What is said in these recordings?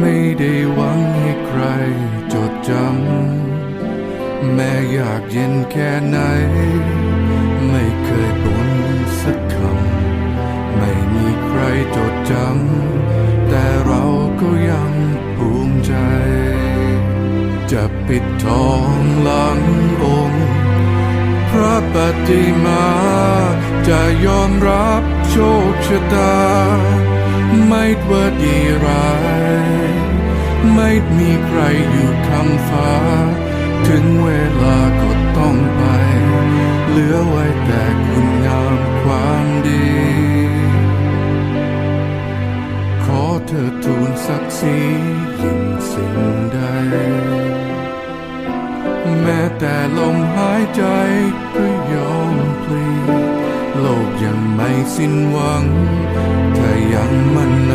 ไม่ได้หวังให้ใครจดจำ แม้อยากเย็นแค่ไหน ไม่เคยบ่นสักคำ ไม่มีใครจดจำ แต่เราก็ยังภูมิใจ จะปิดทองหลังองค์พระปฏิมา จะยอมรับโชคชะตาไม่ว่าดีร้าย ไม่มีใครอยู่คำฟ้า ถึงเวลาก็ต้องไป เหลือไว้แต่คุณงามความดี ขอเธอทูลศักดิ์ศรียิ่งสิ่งใด แม้แต่ลมหายใจก็ยอมพลีโลกยังไม่สิ้นหวัง ถ้ายังมั่นใน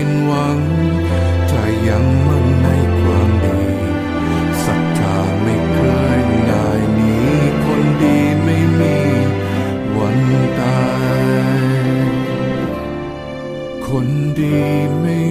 สิ้นหวัง ถ้ายังมั่นในความดีศรัทธาไม่เคยนายนีคนดีไม่มีวันตาย คนดีไม่